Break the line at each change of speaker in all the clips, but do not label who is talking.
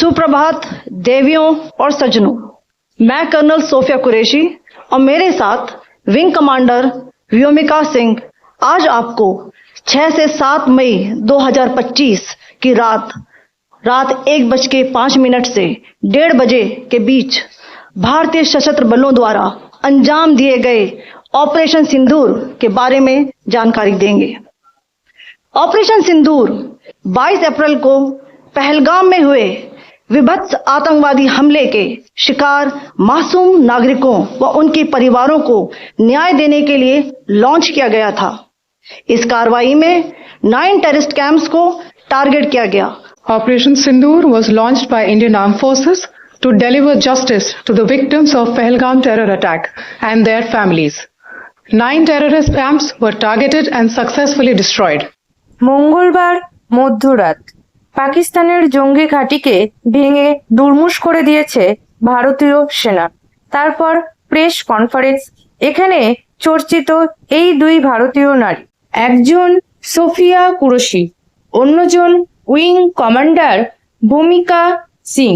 सुप्रभात, देवियों और सज्जनों। मैं कर्नल सोफिया कुरैशी और मेरे साथ विंग कमांडर व्योमिका सिंह। आज आपको 6 से 7 मई 2025 की रात रात एक बज के पाँच मिनट से डेढ़ बजे के बीच भारतीय सशस्त्र बलों द्वारा अंजाम दिए गए ऑपरेशन सिंदूर के बारे में जानकारी देंगे। ऑपरेशन सिंदूर 22 अप्रैल को पहलगाम में हुए विभत्स आतंकवादी हमले के शिकार मासूम नागरिकों व उनके परिवारों को न्याय देने के लिए लॉन्च किया गया था इस कार्रवाई में नाइन टेररिस्ट कैंप्स को टारगेट किया गया
Operation Sindoor was launched by Indian Armed Forces to deliver justice to the victims of Pahalgam terror attack and their families. Nine terrorist camps were targeted and successfully destroyed.
মঙ্গলবার মধ্যরাত পাকিস্তানের জঙ্গি ঘাঁটিকে ভেঙে দুর্মুষ করে দিয়েছে ভারতীয় সেনা। তারপর প্রেস কনফারেন্স, এখানে চর্চিত এই দুই ভারতীয় নারী। একজন সোফিয়া কুরশি, অন্যজন উইং কমান্ডার ভূমিকা সিং,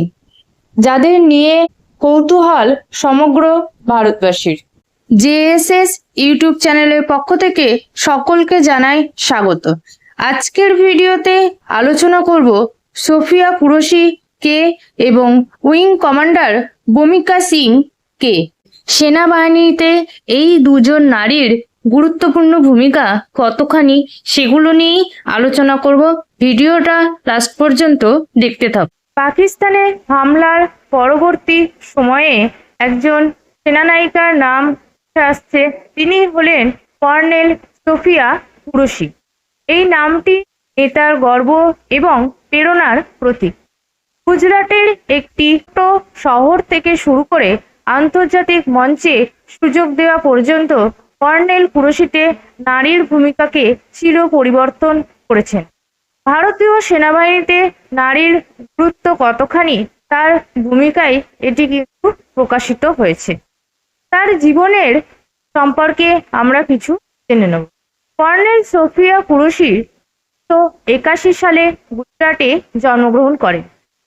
যাদের নিয়ে কৌতূহল সমগ্র ভারতবাসীর। জেএসএস ইউটিউব চ্যানেলের পক্ষ থেকে সকলকে জানাই স্বাগত। আজকের ভিডিওতে আলোচনা করব সোফিয়া কুরশি কে এবং উইং কমান্ডার ভূমিকা সিং কে। সেনাবাহিনীতে এই দুজন নারীর গুরুত্বপূর্ণ ভূমিকা কতখানি সেগুলো নিয়েই আলোচনা করব। ভিডিওটা লাস্ট পর্যন্ত দেখতে থাক। পাকিস্তানে হামলার পরবর্তী সময়ে একজন সেনানায়িকার নাম আসছে। তিনি হলেন কর্নেল সোফিয়া কুরশি। এই নামটি নেতার গর্ব এবং প্রেরণার প্রতীক। গুজরাটের একটি শহর থেকে শুরু করে আন্তর্জাতিক মঞ্চে সুযোগ দেওয়া পর্যন্ত কর্নেল কুরশিতে নারীর ভূমিকাকে চির পরিবর্তন করেছেন। ভারতীয় সেনাবাহিনীতে নারীর গুরুত্ব কতখানি তার ভূমিকায় এটি কিন্তু প্রকাশিত হয়েছে। তার জীবনের সম্পর্কে আমরা কিছু জেনে নেব। কর্নেল সোফিয়া কুরশি তো একাশি সালে গুজরাটে জন্মগ্রহণ করেন।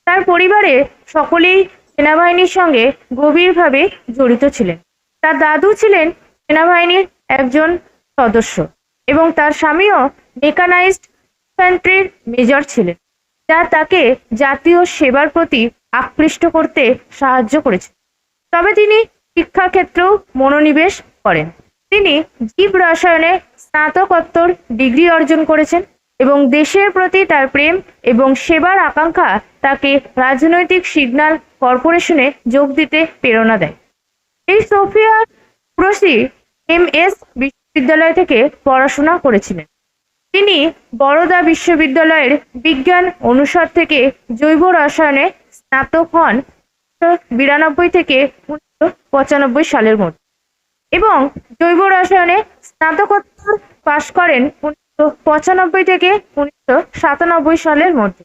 তার পরিবারে সকলেই সেনাবাহিনীর সঙ্গে গভীরভাবে জড়িত ছিলেন। তার দাদু ছিলেন সেনাবাহিনীর একজন সদস্য এবং তার স্বামীও মেকানাইজড ইনফ্যান্ট্রির মেজর ছিলেন। যা তাকে জাতীয় সেবার প্রতি আকৃষ্ট করতে সাহায্য করেছে। তবে তিনি শিক্ষাক্ষেত্রেও মনোনিবেশ করেন। তিনি জীব রসায়নে স্নাতকোত্তর ডিগ্রি অর্জন করেছেন এবং দেশের প্রতি তার প্রেম এবং সেবার আকাঙ্ক্ষা তাকে রাজনৈতিক সিগন্যাল কর্পোরেশনে যোগ দিতে প্রেরণা দেয়। এই সোফিয়া কুরসি এম এস বিশ্ববিদ্যালয় থেকে পড়াশোনা করেছিলেন। তিনি বরোদা বিশ্ববিদ্যালয়ের বিজ্ঞান অনুষদ থেকে জৈব রসায়নে স্নাতক হন। বিরানব্বই থেকে উনিশশো পঁচানব্বই সালের মধ্যে। এবং জৈব রসায়নে স্নাতকোত্তর পাশ করেন উনিশশো পঁচানব্বই থেকে উনিশশো সাতানব্বই সালের মধ্যে।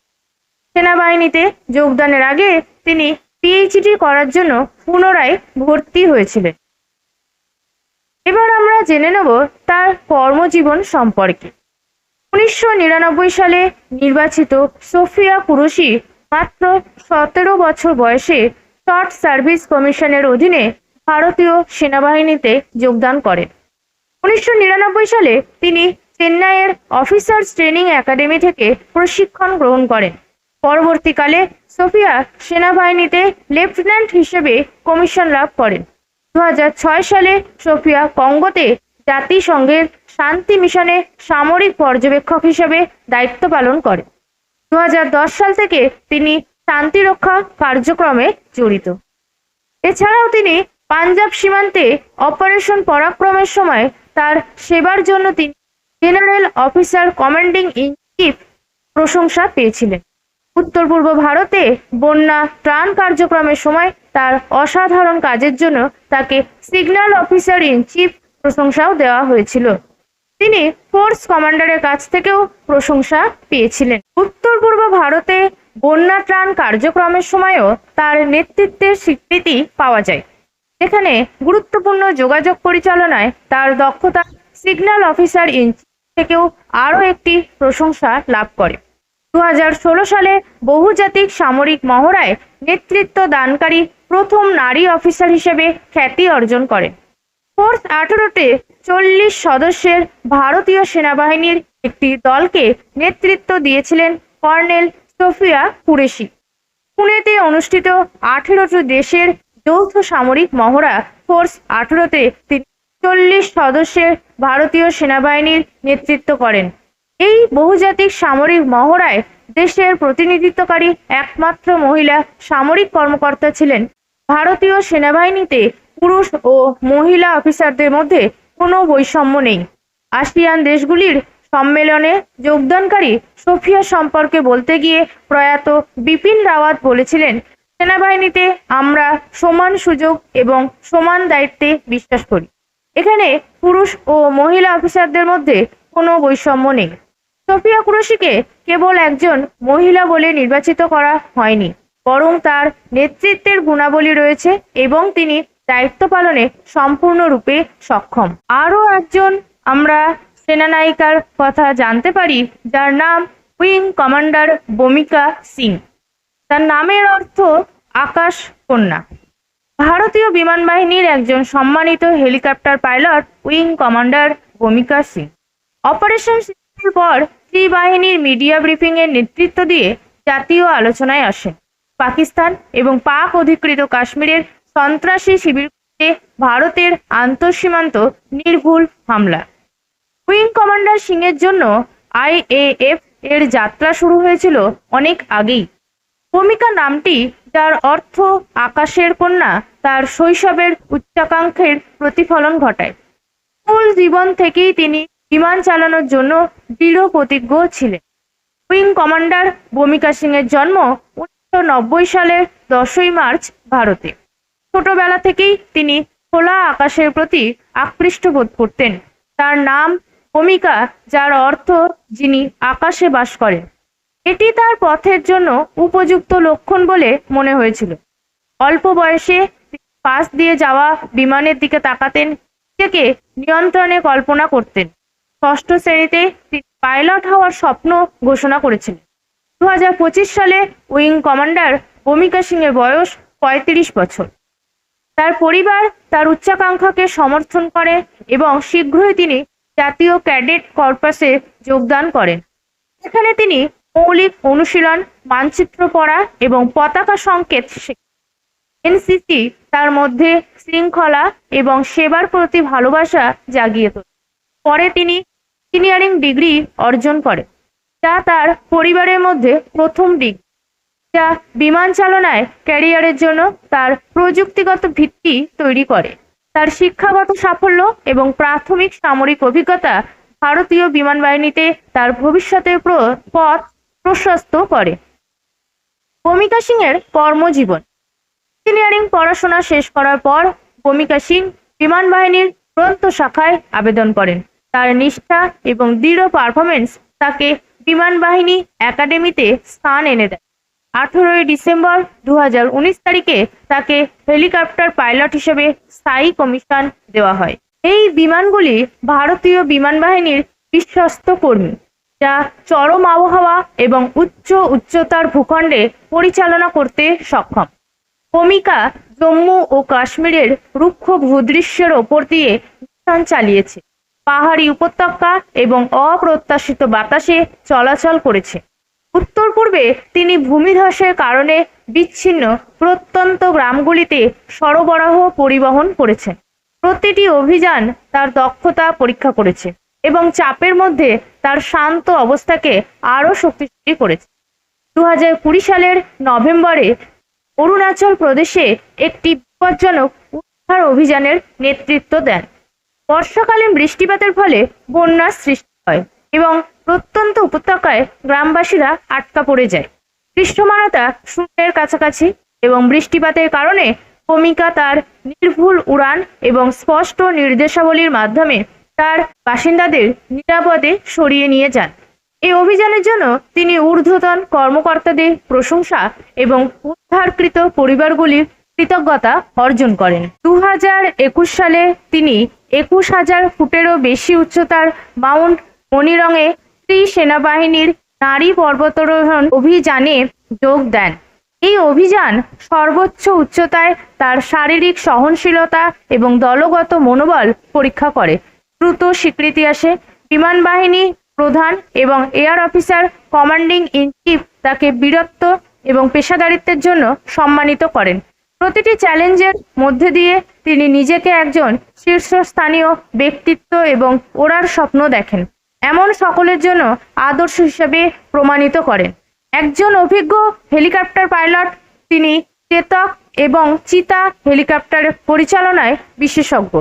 সেনাবাহিনীতে যোগদানের আগে তিনি পিএইচডি করার জন্য পুনরায় ভর্তি হয়েছিলেন। এবার আমরা জেনে নেব তার কর্মজীবন সম্পর্কে। উনিশশো নিরানব্বই সালে নির্বাচিত সোফিয়া কুরুশি মাত্র সতেরো বছর বয়সে শর্ট সার্ভিস কমিশনের অধীনে ভারতীয় সেনাবাহিনীতে যোগদান করেন। উনিশশো নিরানব্বই সালে তিনি চেন্নাইয়ের অফিসার্স ট্রেনিং একাডেমি থেকে প্রশিক্ষণ গ্রহণ করেন। পরবর্তীকালে সোফিয়া সেনাবাহিনীতে লেফটেন্যান্ট হিসেবে কমিশন লাভ করেন। দু সালে সোফিয়া কঙ্গোতে জাতিসংঘের শান্তি মিশনে সামরিক পর্যবেক্ষক হিসেবে দায়িত্ব পালন করেন। দু হাজার দশ সাল থেকে তিনি শান্তিরক্ষা কার্যক্রমে জড়িত। এছাড়াও তিনি পাঞ্জাব সীমান্তে অপারেশন পরাক্রমের সময় তার সেবার জন্য তিনি general officer commanding in chief প্রশংসা পেয়েছিলেন। উত্তর পূর্ব ভারতে বন্যা ত্রাণ কার্যক্রমের সময় তার অসাধারণ কাজের জন্য তাকে সিগন্যাল অফিসার ইন চিফ প্রশংসাও দেওয়া হয়েছিল। তিনি ফোর্স কমান্ডারের কাছ থেকেও প্রশংসা পেয়েছিলেন। উত্তর পূর্ব ভারতে বন্যা ত্রাণ কার্যক্রমের সময়ও তার নেতৃত্বের স্বীকৃতি পাওয়া যায়। এখানে গুরুত্বপূর্ণ যোগাযোগ পরিচালনায় তার দক্ষতা সিগন্যাল অফিসার ইন থেকেও আরও একটি প্রশংসা লাভ করে। দু হাজার ষোলো সালে বহুজাতিক সামরিক মহড়ায় নেতৃত্ব দানকারী প্রথম নারী অফিসার হিসেবে খ্যাতি অর্জন করেন। ফোর্স আঠেরোতে চল্লিশ সদস্যের ভারতীয় সেনাবাহিনীর একটি দলকে নেতৃত্ব দিয়েছিলেন কর্নেল সোফিয়া কুরেশি। পুনেতে অনুষ্ঠিত আঠেরোটি দেশের যৌথ সামরিক মহড়া ফোর্স আঠেরোতে তিনি চল্লিশ সদস্যের ভারতীয় সেনাবাহিনীর নেতৃত্ব করেন। এই বহুজাতিক সামরিক মহড়ায় দেশের প্রতিনিধিত্বকারী একমাত্র মহিলা সামরিক কর্মকর্তা ছিলেন। ভারতীয় সেনাবাহিনীতে পুরুষ ও মহিলা অফিসারদের মধ্যে কোনো বৈষম্য নেই। আসিয়ান দেশগুলির সম্মেলনে যোগদানকারী সোফিয়া সম্পর্কে বলতে গিয়ে প্রয়াত বিপিন রাওয়াত বলেছিলেন সেনাবাহিনীতে আমরা সমান সুযোগ এবং সমান দায়িত্বে বিশ্বাস করি। এখানে পুরুষ ও মহিলা অফিসারদের মধ্যে কোনো বৈষম্য নেই। সোফিয়া কুরশিকে কেবল একজন মহিলা বলে নির্বাচিত করা হয়নি, বরং তার নেতৃত্বের গুণাবলী রয়েছে এবং তিনি দায়িত্ব পালনে সম্পূর্ণরূপে সক্ষম। আরও একজন আমরা সেনানায়িকার কথা জানতে পারি, যার নাম উইং কমান্ডার বমিকা সিং। তার নামের অর্থ আকাশ কন্যা। ভারতীয় বিমান বাহিনীর একজন সম্মানিত হেলিকপ্টার পাইলট, উইং কমান্ডার ভূমিকা সিং। অপারেশন সিঁদুরের পর ত্রিবাহিনীর মিডিয়া ব্রিফিং এর নেতৃত্ব দিয়ে জাতীয় আলোচনায় আসেন। পাকিস্তান এবং পাক অধিকৃত কাশ্মীরের সন্ত্রাসী শিবিরগুলিতে ভারতের আন্তঃসীমান্ত নির্ভুল হামলা। উইং কমান্ডার সিং এর জন্য আইএএফ এর যাত্রা শুরু হয়েছিল অনেক আগেই। ভূমিকা নামটি যার অর্থ আকাশের কন্যা, তার শৈশবের উচ্চাকাঙ্ক্ষের প্রতিফলন ঘটায়। স্কুল জীবন থেকেই তিনি বিমান চালানোর জন্য দৃঢ় প্রতিজ্ঞ ছিলেন। উইং কমান্ডার ভূমিকা সিং এর জন্ম উনিশশো নব্বই সালের দশই মার্চ ভারতে। ছোটবেলা থেকেই তিনি খোলা আকাশের প্রতি আকৃষ্ট বোধ করতেন। তার নাম ভূমিকা, যার অর্থ যিনি আকাশে বাস করেন। এটি তার পথের জন্য উপযুক্ত লক্ষণ বলে মনে হয়েছিল। অল্প বয়সে পাশ দিয়ে যাওয়া বিমানের দিকে তাকাতেন, নিজেকে নিয়ন্ত্রণে কল্পনা করতেন। ষষ্ঠ শ্রেণীতে তিনি পাইলট হওয়ার স্বপ্ন ঘোষণা করেছিলেন। দু সালে উইং কমান্ডার ভূমিকা সিং এর বয়স পঁয়ত্রিশ বছর। তার পরিবার তার উচ্চাকাঙ্ক্ষাকে সমর্থন করে এবং শীঘ্রই তিনি জাতীয় ক্যাডেট কর্পাসে যোগদান করেন। এখানে তিনি মৌলিক অনুশীলন মানচিত্র পড়া এবং পতাকা সংকেত এনসিসি তার মধ্যে শৃঙ্খলা এবং সেবার প্রতি ভালোবাসা জাগিয়ে তোলে। পরে তিনি ইঞ্জিনিয়ারিং ডিগ্রি অর্জন করেন, যা তার পরিবারের মধ্যে প্রথম ডিগ্রি যা বিমান চালনায় ক্যারিয়ারের জন্য তার প্রযুক্তিগত ভিত্তি তৈরি করে। তার শিক্ষাগত সাফল্য এবং প্রাথমিক সামরিক অভিজ্ঞতা ভারতীয় বিমান বাহিনীতে তার ভবিষ্যতের পথ প্রশস্ত করে। ভূমিকা সিং এর কর্মজীবন। ইঞ্জিনিয়ারিং পড়াশোনা শেষ করার পর ভূমিকা সিং বিমান বাহিনীর গ্রন্থ শাখায় আবেদন করেন। তার নিষ্ঠা এবং দৃঢ় পারফরমেন্স তাকে বিমান বাহিনী একাডেমিতে স্থান এনে দেয়। আঠেরোই ডিসেম্বর দু হাজার উনিশ তারিখে তাকে হেলিকপ্টার পাইলট হিসেবে স্থায়ী কমিশন দেওয়া হয়। এই বিমানগুলি ভারতীয় বিমান বাহিনীর বিশ্বস্ত কর্মী। যা চরম আবহাওয়া এবং উচ্চ উচ্চতার ভূখণ্ডে পরিচালনা করতে সক্ষম। ভূমিকা জম্মু ও কাশ্মীরের রুক্ষ ভূদৃশ্যের ওপর দিয়ে মিশন চালিয়েছে। পাহাড়ি উপত্যকা এবং অপ্রত্যাশিত বাতাসে চলাচল করেছে। উত্তর পূর্বে তিনি ভূমিধসের কারণে বিচ্ছিন্ন প্রত্যন্ত গ্রামগুলিতে সরবরাহ পরিবহন করেছেন। প্রতিটি অভিযান তার দক্ষতা পরীক্ষা করেছে। এবং চাপের মধ্যে তার শান্ত অবস্থাকে আরও শক্তিশালী করেছে। দু হাজার কুড়ি সালের নভেম্বরে অরুণাচল প্রদেশে একটি বিপজ্জনক উদ্ধার অভিযানের নেতৃত্ব দেন। বর্ষাকালীন বৃষ্টিপাতের ফলে বন্যার সৃষ্টি হয় এবং প্রত্যন্ত উপত্যকায় গ্রামবাসীরা আটকা পড়ে যায়। দৃশ্যমানতা শূন্যের কাছাকাছি এবং বৃষ্টিপাতের কারণে ভূমিকা তার নির্ভুল উড়ান এবং স্পষ্ট নির্দেশাবলীর মাধ্যমে তার বাসিন্দাদের নিরাপদে সরিয়ে নিয়ে যান। এই অভিযানের জন্য তিনি ঊর্ধ্বতন কর্মকর্তাদের প্রশংসা এবং উদ্ধারকৃত পরিবারগুলির কৃতজ্ঞতা অর্জন করেন। দু একুশ সালে তিনি একুশ হাজার ফুটেরও বেশি উচ্চতার মাউন্ট মনিরঙে স্ত্রী সেনাবাহিনীর নারী পর্বতারোহণ অভিযানে যোগ দেন। এই অভিযান সর্বোচ্চ উচ্চতায় তার শারীরিক সহনশীলতা এবং দলগত মনোবল পরীক্ষা করে। দ্রুত স্বীকৃতি আসে। বিমান বাহিনী প্রধান এবং air officer commanding in chief তাকে বীরত্ব এবং পেশাদারিত্বের জন্য সম্মানিত করেন। প্রতিটি চ্যালেঞ্জের মধ্যে দিয়ে তিনি নিজেকে একজন শীর্ষস্থানীয় ব্যক্তিত্ব এবং ওড়ার স্বপ্ন দেখেন। এমন সকলের জন্য আদর্শ হিসেবে প্রমাণিত করেন। একজন অভিজ্ঞ হেলিকপ্টার পাইলট, তিনি চেতক এবং চিতা হেলিকপ্টার পরিচালনায় বিশেষজ্ঞ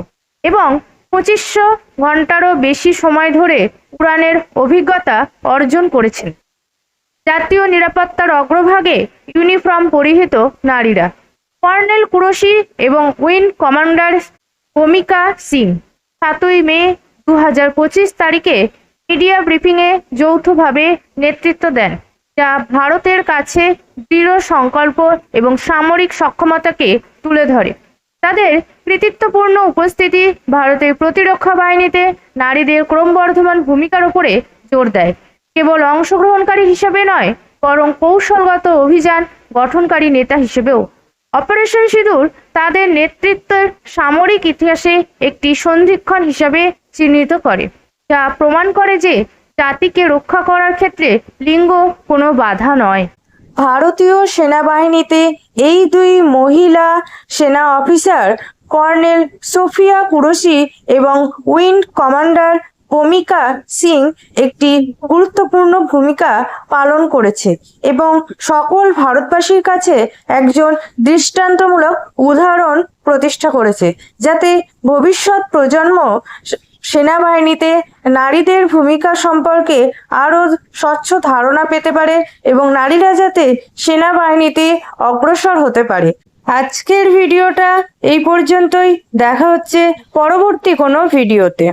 এবং পঁচিশশো ঘন্টারও বেশি সময় ধরে উড়ানের অভিজ্ঞতা অর্জন করেছেন। জাতীয় নিরাপত্তার অগ্রভাগে ইউনিফর্ম পরিহিত নারীরা। কর্নেল কুরশি এবং উইন কমান্ডার ভূমিকা সিং। সাতই মে দু হাজার পঁচিশ তারিখে মিডিয়া ব্রিফিংয়ে যৌথভাবে নেতৃত্ব দেন, যা ভারতের কাছে দৃঢ় সংকল্প এবং সামরিক সক্ষমতাকে তুলে ধরে। তাদের কৃতিত্বপূর্ণ উপস্থিতি ভারতের প্রতিরক্ষা বাহিনীতে নারীদের ক্রমবর্ধমান ভূমিকার উপরে জোর দেয়। কেবল অংশগ্রহণকারী হিসেবে নয়, বরং কৌশলগত অভিযান গঠনকারী নেতা হিসেবেও। অপারেশন সিঁদুর তাদের নেতৃত্বের সামরিক ইতিহাসে একটি সন্ধিক্ষণ হিসাবে চিহ্নিত করে, যা প্রমাণ করে যে জাতিকে রক্ষা করার ক্ষেত্রে লিঙ্গ কোনো বাধা নয়। ভারতীয় সেনাবাহিনীতে এই দুই মহিলা সেনা অফিসার কর্নেল সোফিয়া কুরসি এবং উইন্ড কমান্ডার ভূমিকা সিং একটি গুরুত্বপূর্ণ ভূমিকা পালন করেছে এবং সকল ভারতবাসীর কাছে একজন দৃষ্টান্তমূলক উদাহরণ প্রতিষ্ঠা করেছে যাতে ভবিষ্যৎ প্রজন্ম সেনাবাহিনীতে নারীদের ভূমিকা সম্পর্কে আরও স্বচ্ছ ধারণা পেতে পারে এবং নারীরা যাতে সেনাবাহিনীতে অগ্রসর হতে পারে। আজকের ভিডিওটা এই পর্যন্তই। দেখা হচ্ছে পরবর্তী কোনো ভিডিওতে।